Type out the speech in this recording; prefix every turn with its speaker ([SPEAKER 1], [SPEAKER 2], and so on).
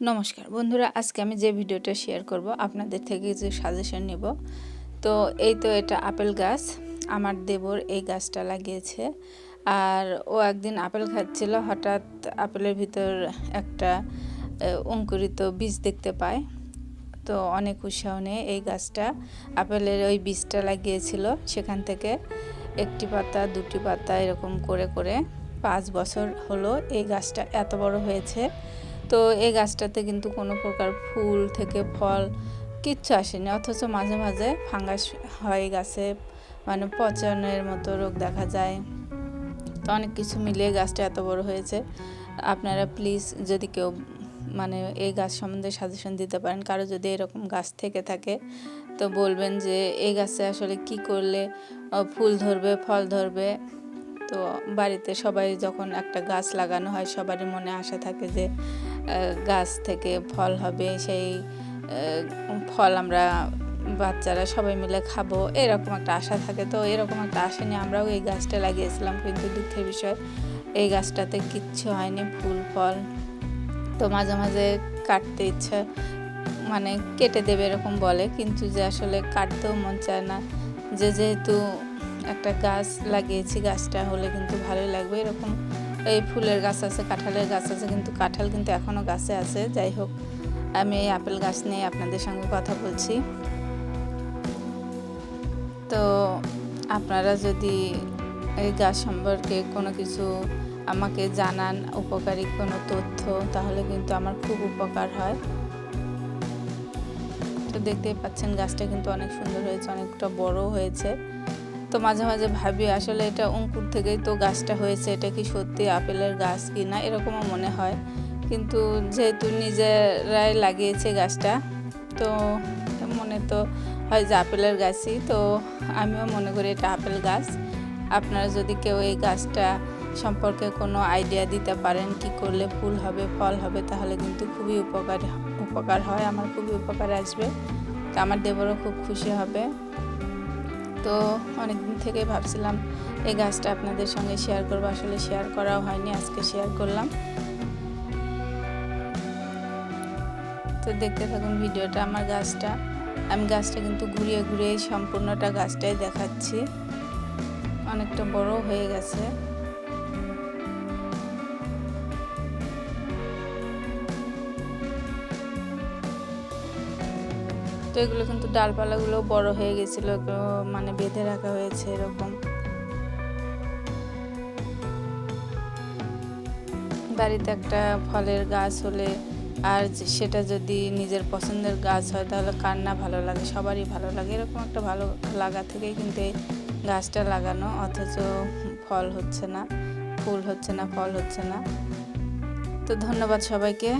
[SPEAKER 1] নমস্কার। বন্ধুরা, আজকে আমি যে ভিডিওটা শেয়ার করব, আপনাদের থেকে যে সাজেশন নেব, তো এই তো এটা আপেল গাছ। আমার দেবর এই গাছটা লাগিয়েছে। আর ও একদিন আপেল খাচ্ছিল, হঠাৎ আপেলের ভিতর একটা অঙ্কুরিত বীজ দেখতে পায়। তো অনেক উৎসাহ নিয়ে এই গাছটা, আপেলের ওই বীজটা লাগিয়েছিল। সেখান থেকে একটি পাতা, দুটি পাতা এরকম করে করে পাঁচ বছর হলো এই গাছটা এত বড় হয়েছে। তো এই গাছটাতে কিন্তু কোনো প্রকার ফুল থেকে ফল কিচ্ছু আসেনি। অথচ মাঝে মাঝে ফাঙ্গাস হয় গাছে মানে পচনের মতো রোগ দেখা যায়। তো অনেক কিছু মিলিয়ে গাছটা এত বড় হয়েছে। আপনারা প্লিজ যদি কেউ মানে এই গাছ সম্বন্ধে সাজেশন দিতে পারেন, কারও যদি এরকম গাছ থেকে থাকে, তো বলবেন যে এই গাছে আসলে কি করলে ফুল ধরবে, ফল ধরবে। তো বাড়িতে সবাই যখন একটা গাছ লাগানো হয়, সবারই মনে আশা থাকে যে গাছ থেকে ফল হবে, সেই ফল আমরা বাচ্চারা সবাই মিলে খাব, এরকম একটা আশা থাকে। তো এরকম একটা আশা নিয়ে আমরাও এই গাছটা লাগিয়েছিলাম, কিন্তু দুঃখের বিষয়, এই গাছটাতে কিচ্ছু হয়নি, ফুল, ফল। তো মাঝে মাঝে কাটতে ইচ্ছা মানে কেটে দেবে এরকম বলে, কিন্তু যে আসলে কাটতেও মন চায় না। যে যেহেতু একটা গাছ লাগিয়েছি, গাছটা হলে কিন্তু ভালোই লাগবে, এরকম এই ফুলের গাছ আছে, কাঁঠালের গাছ আছে, কিন্তু কাঁঠাল কিন্তু এখনও গাছে আছে। যাই হোক, আমি এই আপেল গাছ নিয়ে আপনাদের সঙ্গে কথা বলছি। তো আপনারা যদি এই গাছ সম্পর্কে কোনো কিছু আমাকে জানান, উপকারী কোনো তথ্য, তাহলে কিন্তু আমার খুব উপকার হয়। তো দেখতেই পাচ্ছেন গাছটা কিন্তু অনেক সুন্দর হয়েছে, অনেকটা বড় হয়েছে। তো মাঝে মাঝে ভাবি, আসলে এটা অঙ্কুর থেকেই তো গাছটা হয়েছে, এটা কি সত্যি আপেলের গাছ কি না? এরকমও মনে হয়। কিন্তু যেহেতু নিজেরাই লাগিয়েছে গাছটা, তো মনে তো হয় যে আপেলের গাছই। তো আমিও মনে করি এটা আপেল গাছ। আপনারা যদি কেউ এই গাছটা সম্পর্কে কোনো আইডিয়া দিতে পারেন, কি করলে ফুল হবে, ফল হবে, তাহলে কিন্তু খুবই উপকার উপকার হয়, আমার খুবই উপকার আসবে। তো আমার দেবরও খুব খুশি হবে। তো অনেক দিন থেকে ভাবছিলাম এই গাছটা আপনাদের সঙ্গে শেয়ার করব। আসলে শেয়ার করাও হয়নি, আজকে শেয়ার করলাম। তো দেখতে থাকুন ভিডিওটা, আমার গাছটা। আমি গাছটা কিন্তু ঘুরিয়ে ঘুরিয়ে সম্পূর্ণটা গাছটাই দেখাচ্ছি। অনেকটা বড় হয়ে গেছে। তো এগুলো কিন্তু ডালপালাগুলো বড় হয়ে গেছিল মানে বেঁধে রাখা হয়েছে এরকম। বাড়িতে একটা ফলের গাছ হলে আর সেটা যদি নিজের পছন্দের গাছ হয় তাহলে কার না ভালো লাগে? সবারই ভালো লাগে। এরকম একটা ভালো লাগা থেকেই কিন্তু এই গাছটা লাগানো, অথচ ফল হচ্ছে না, ফুল হচ্ছে না, ফল হচ্ছে না। তো ধন্যবাদ সবাইকে।